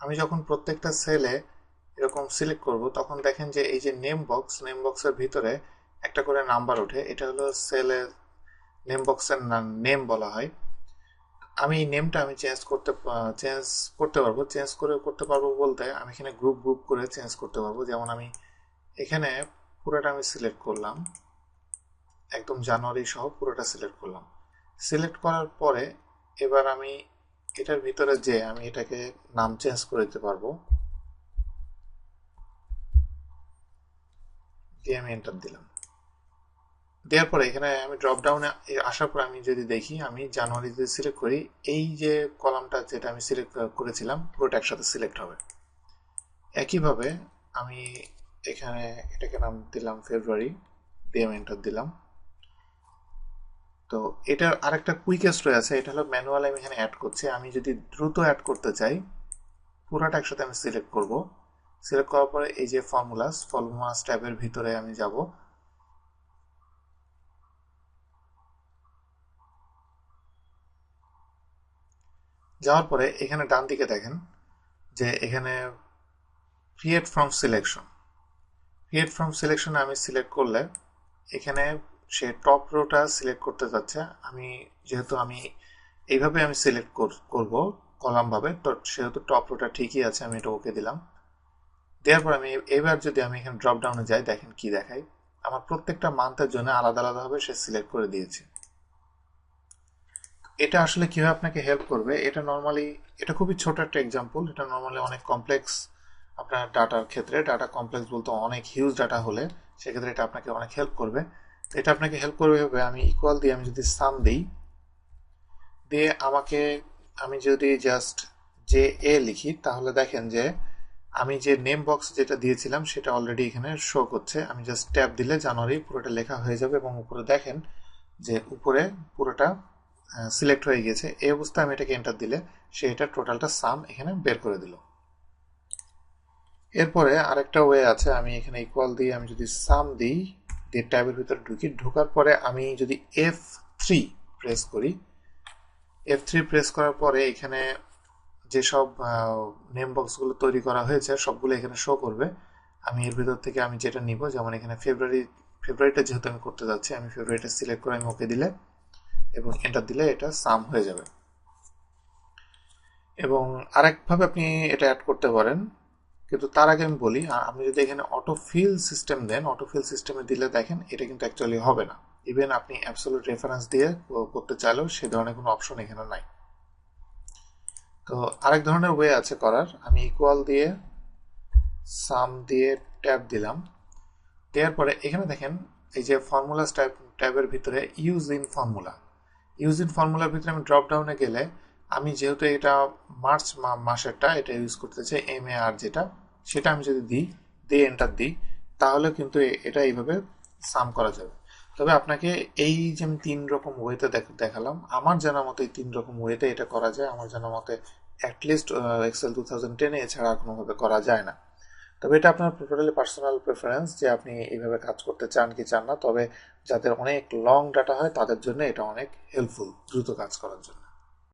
আমি যখন প্রত্যেকটা সেলে এরকম সিলেক্ট করব, তখন দেখেন যে এই যে নেম বক্স নেম বক্সের ভিতরে একটা করে নাম্বার ওঠে। এটা হলো সেলের নেম বক্সের নেম বলা হয়। আমি এই নেমটা আমি চেঞ্জ করতে চেঞ্জ করতে পারব। চেঞ্জ করে করতে পারব বলতে আমি এখানে গ্রুপ গ্রুপ করে চেঞ্জ করতে পারব। যেমন আমি এখানে পুরোটা আমি সিলেক্ট করলাম। একদম জানুয়ারি সহ পুরোটা সিলেক্ট করলাম। সিলেক্ট করার পরে এবার আমি এটার ভিতরে যে আমি এটাকে নাম চেঞ্জ করে দিতে পারব। দিয়ে আমি এন্টার দিলাম। দেওয়ার পরে এখানে আমি ড্রপ ডাউনে আসার পর আমি যদি দেখি, আমি জানুয়ারি যদি সিলেক্ট করি, এই যে কলামটা যেটা আমি সিলেক্ট করেছিলাম পুরোটা একসাথে সিলেক্ট হবে। একইভাবে আমি এখানে এটাকে নাম দিলাম ফেব্রুয়ারি দিয়ে আমি এন্টার দিলাম। তো এটার আরেকটা কুইকেস্ট রয়েছে এটা হলো ম্যানুয়াল আমি এখানে অ্যাড করছি। আমি যদি দ্রুত অ্যাড করতে চাই, পুরোটা একসাথে আমি সিলেক্ট করব। সিলেক্ট করার পরে এই যে ফর্মুলাস ফর্মুলাস ট্যাবের ভিতরে আমি যাব। যাওয়ার পরে এখানে ডান দিকে দেখেন যে এখানে create from selection create from selection আমি সিলেক্ট করলে এখানে সে টপ রোটা সিলেক্ট করতে যাচ্ছে। আমি, যেহেতু আমি এইভাবে আমি সিলেক্ট করব কলামভাবে, তো সেহেতু টপ রোটা ঠিকই আছে, আমি এটা ওকে দিলাম। দেওয়ার পর আমি এবার যদি আমি এখানে ড্রপ ডাউনে যাই, দেখেন কি দেখাই। আমার প্রত্যেকটা মান্থের জন্য আলাদা আলাদাভাবে সে সিলেক্ট করে দিয়েছে। এটা আসলে কীভাবে আপনাকে হেল্প করবে? এটা নর্মালি এটা খুবই ছোট একটা এক্সাম্পল এটা নর্মালি অনেক কমপ্লেক্স আপনার ডাটার ক্ষেত্রে। ডাটা কমপ্লেক্স বলতে অনেক হিউজ ডাটা হলে সেক্ষেত্রে এটা আপনাকে অনেক হেল্প করবে। এটা আপনাকে হেল্প করবে হবে, আমি ইকুয়াল দিয়ে আমি যদি সাম দিই, দিয়ে আমাকে আমি যদি জাস্ট যে এ লিখি, তাহলে দেখেন যে আমি যে নেম বক্স যেটা দিয়েছিলাম, সেটা অলরেডি এখানে শো করছে। আমি জাস্ট ট্যাপ দিলে জানুয়ারি পুরোটা লেখা হয়ে যাবে এবং উপরে দেখেন যে উপরে পুরোটা সিলেক্ট হয়ে গেছে এই অবস্থায় আমি এটাকে এন্টার দিলে সে এটা টোটালটা সাম এখানে বের করে দিল। এরপরে আরেকটা ওয়ে আছে, আমি এখানে ইকুয়াল দিয়ে আমি যদি সাম দিই দিয়ে ট্যাবের ভিতরে ঢুকি, ঢোকার পরে আমি যদি এফ থ্রি প্রেস করি এফ থ্রি প্রেস করার পরে এখানে যেসব নেম বক্সগুলো তৈরি করা হয়েছে, সবগুলো এখানে শো করবে। আমি এর ভিতর থেকে আমি যেটা নিব, যেমন এখানে ফেব্রুয়ারি ফেব্রুয়ারিটা যেহেতু আমি করতে যাচ্ছি, আমি ফেব্রুয়ারিটা সিলেক্ট করে আমি ওকে দিলে এবং এন্টার দিলে এটা সাম হয়ে যাবে। এবং আরেকভাবে আপনি এটা অ্যাড করতে পারেন। কিন্তু তার আগে আমি বলি আপনি যদি এখানে অটো ফিল সিস্টেম দেন অটো ফিল সিস্টেমে দিলে দেখেন এটা কিন্তু অ্যাকচুয়ালি হবে না। ইভেন আপনি অ্যাবসোলুট রেফারেন্স দিয়ে করতে চাইলেও সে ধরনের কোনো অপশন এখানে নাই। তো আরেক ধরনের ওয়ে আছে করার। আমি ইকুয়াল দিয়ে সাম দিয়ে ট্যাব দিলাম। দেওয়ার পরে এখানে দেখেন, এই যে ফর্মুলা ট্যাব ট্যাবের ভিতরে use in formula use in ফর্মুলার ভিতরে আমি ড্রপ ডাউনে গেলে আমি যেহেতু এটা মার্চ মাসেরটা, এটা ইউজ করতে চাই এম এ আর যেটা, সেটা আমি যদি দিই, দিয়ে এন্টার দিই, তাহলে কিন্তু এটা এইভাবে সাম করা যাবে। তবে আপনাকে এই যে আমি তিন রকম ওয়েতে দেখালাম, আমার জানা মতে এই তিন রকম ওয়েতে এটা করা যায়, আমার জানা মতে অ্যাটলিস্ট এক্সেল টু থাউজেন্ড টেনে এছাড়া কোনোভাবে করা যায় না। তবে এটা আপনার টোটালি পার্সোনাল প্রেফারেন্স যে আপনি এইভাবে কাজ করতে চান কি চান না, তবে যাদের অনেক লং ডাটা হয়, তাদের জন্য এটা অনেক হেল্পফুল দ্রুত কাজ করার জন্য।